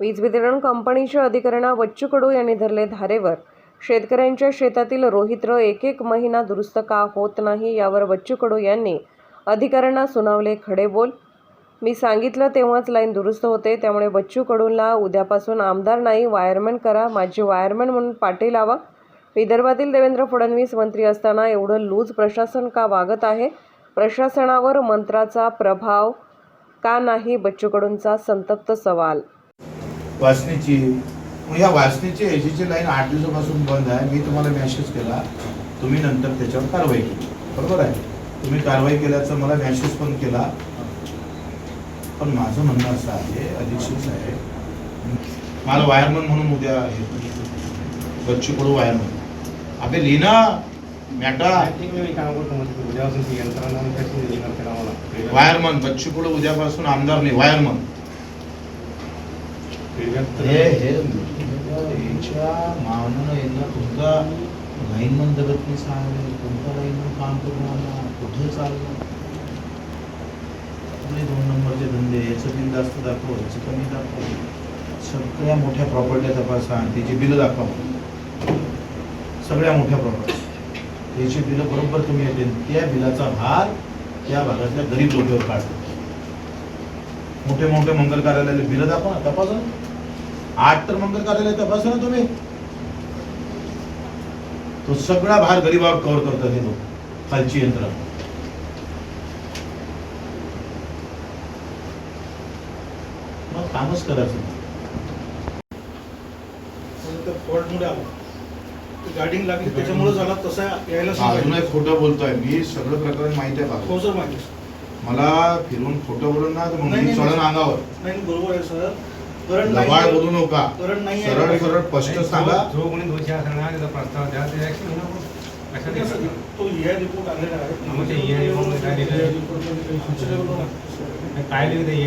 वीज वितरण कंपनीचे अधिकाऱ्यांना बच्चू कडू यांनी धरले धारेवर. शेतकऱ्यांच्या शेतातील रोहित्र एक एक महिना दुरुस्त का होत नाही यावर बच्चू कडू यांनी अधिकाऱ्यांना सुनावले खडे बोल. मी सांगितलं तेव्हाच लाईन दुरुस्त होते त्यामुळे बच्चू कडूंना उद्यापासून आमदार नाही वायरमॅन करा माझी वायरमॅन म्हणून पाठी लावा. विदर्भातील देवेंद्र फडणवीस मंत्री असताना एवढं लूज प्रशासन का वागत आहे? प्रशासनावर मंत्राचा प्रभाव का नाही? बच्चू कडूंचा संतप्त सवाल वासनेची मग या वासनेची एसीची लाईन आठ दिवसापासून बंद आहे. मी तुम्हाला मेसेज केला. तुम्ही नंतर त्याच्यावर कारवाई केली. बरोबर आहे? तुम्ही कारवाई केल्याचं मला मेसेज पण केला. पण माझं म्हणणं असं आहे अधीक्षक साहेब मला वायरमन म्हणून उद्या बच्चू कडू वायरमन अबे लिहिना मॅटा आहे वायरमन बच्चू कडू उद्यापासून आमदार नाही वायरमन हे हे यांना तुमचा लाईनमन जगत नाही सांगले. लाईनमन काम करून आला. कुठे चाललं? आपले दोन नंबरचे धंदे याचं बिल जास्त दाखव याचं कमी दाखव. सगळ्या मोठ्या प्रॉपर्ट्या तपासा आणि त्याची बिलं दाखवा. सगळ्या मोठ्या प्रॉपर्ट्या त्याची बिलं बरोबर तुम्ही येते त्या बिलाचा भार त्या भागातल्या गरीब लोकांवर काढतो मोठे मोठे मंगल कार्यालयाला बिलं दाखवा. तपासा. आठ तर मंगल कार्यालय तपासा ना तुम्ही. तो सगळा भार गरीबावर कव्हर करतात हे लोक. खालची यंत्र मग कामच करायचं फॉल्टमुळे आलो गार्डिंग लागली त्याच्यामुळे झाला तसा यायला अजून खोटं बोलतोय. मी सगळं प्रकरण माहिती आहे हो सर माहिती. मला फिरून खोटं बोलून ना तर मग चढण. अंगावर. नाही बरोबर आहे सर. करंट लवाड बोलू नका. सरळ सरळ स्पष्ट सांगा. जो कोणी दोषी असेल ना त्याचा प्रस्ताव द्या ते ऍक्शन होणार रिपोर्ट आलेला आहे. हा, मग ते EI रिपोर्टमध्ये काय लिहिलं? काय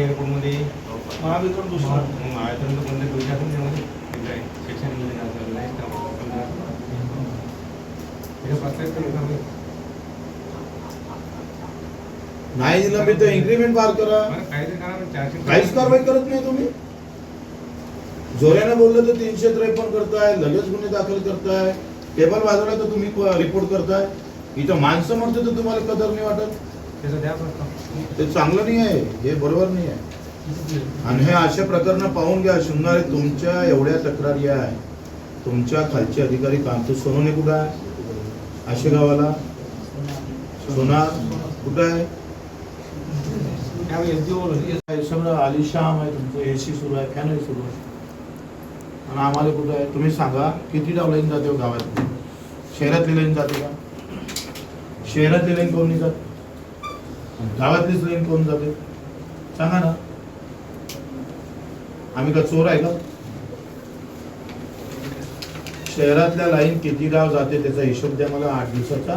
रिपोर्टमध्ये महावितरण दुसरा. मग महावितरण कोणते त्यामध्ये काय शिक्षण असेल नाही दिलं मी तर इन्क्रीमेंट पार करा. काहीच कारवाई करत नाही तुम्ही. जोऱ्यानं बोललं तर तीनशे त्रेपन्न करताय लगेच गुन्हे दाखल करताय. टेबल वाजवला तर तुम्ही रिपोर्ट करताय. इथं माणसं म्हणतो तर तुम्हाला कदर नाही वाटत. ते चांगलं नाही आहे हे बरोबर नाही आहे. आणि हे अशा प्रकरण पाहून घ्या शृंगारे तुमच्या एवढ्या तक्रारी आहे. तुमच्या खालचे अधिकारी कांतू सोनवणे कुठं आहे? आशेगावाला सोनार कुठं आहे? सगळं आलिशाम आहे तुमचं एसी सुरू आहे फॅनही सुरू आहे. आणि आम्हाला कुठं आहे तुम्ही सांगा किती डाव लाईन जाते हो गावात? शहरातली लाईन जाते का? शहरातली लाईन कोण नाही जात गावातलीच लाईन कोण जाते? सांगा ना. आम्ही का चोर आहे का? शहरातल्या लाईन किती गाव जाते त्याचा हिशोब द्या मला आठ दिवसाचा.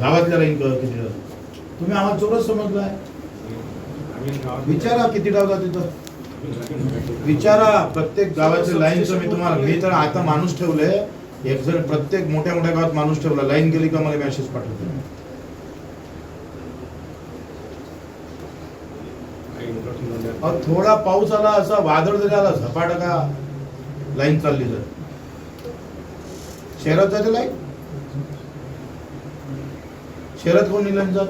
गावातल्या लाईन किती जाते. तुम्ही आम्हाला चोरच समजलाय. विचारा किती डाव जाते तर. विचारा प्रत्येक गावाच्या लाईनचं मी तुम्हाला मी तर आता माणूस ठेवले एक जर प्रत्येक मोठ्या मोठ्या गावात माणूस ठेवला लाईन गेली का मला मेसेज पाठवतो. थोडा पाऊस आला असा वादळ जरी आला झपाटा का? लाईन चालली जर. शहरात जाते लाईन? शहरात कोण लाईन जात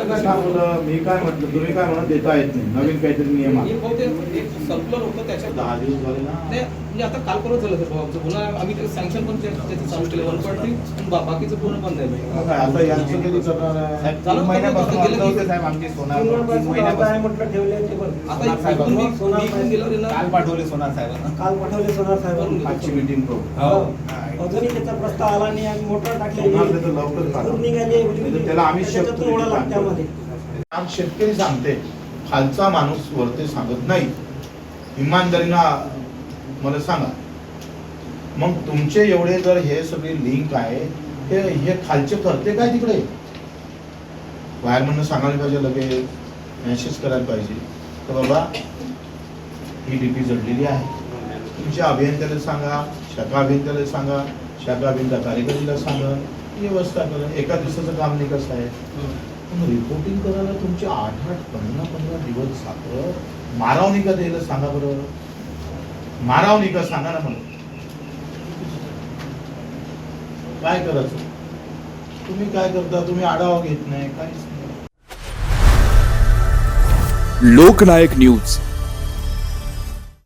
मी काय म्हटलं तुम्ही काय म्हणत देता येत नाही? नवीन काहीतरी नियम हे सर्क्युलर होतं त्याच्यात. दहा दिवस झाले ना. म्हणजे आता काल परत झालं सर आमचं. पुन्हा आम्ही ते सँक्शन पण त्या- त्याचं चालू केलं. वन पॉईंट थ्री पण बा- बाकीचं पूर्ण बंद आहे आता यांचं कधी करणार महिन्यापासून साहेब आमचे सोनार महिन्यापासून. आता सोनार इथून साहेबांना. मी- मी इथून गेल्यावर यांना- काल पाठवले सोनार साहेबांना. काल पाठवले सोनार साहेबांनी. आजची मीटिंग करू. हो. अजूनही त्याचा प्रस्ताव आला नाही आम्ही मोटर. पूर्ण निघाली तर त्याला आम्ही त्याच्यातून शेतकरी ओढा काम शेतकरी सांगते खालचा माणूस वरते सांगत नाही. इमानदारीनं मला सांगा. मग तुमचे एवढे जर हे सगळे लिंक आहे हे हे खालचे करते काय तिकडे? वायरमॅननं सांगायला पाहिजे लगेच मेसेज करायला पाहिजे. तर बाबा ही डीपी जडलेली आहे. तुमच्या अभियंत्याला सांगा शाखा अभियंत्याला सांगा शाखा अभियंता कार्यकर्त्याला सांगा व्यवस्था करा. एका दिवसाचं काम नाही कसं आहे पण रिपोर्टिंग करायला तुमचे आठ आठ पंधरा पंधरा दिवस साखर माराव नाही का द्यायला? सांगा बरं. माराव नाही का? सांगा ना मला. काय करायचं? तुम्ही काय करता? तुम्ही आढावा घेत नाही. काहीच नाही. लोकनायक न्यूज.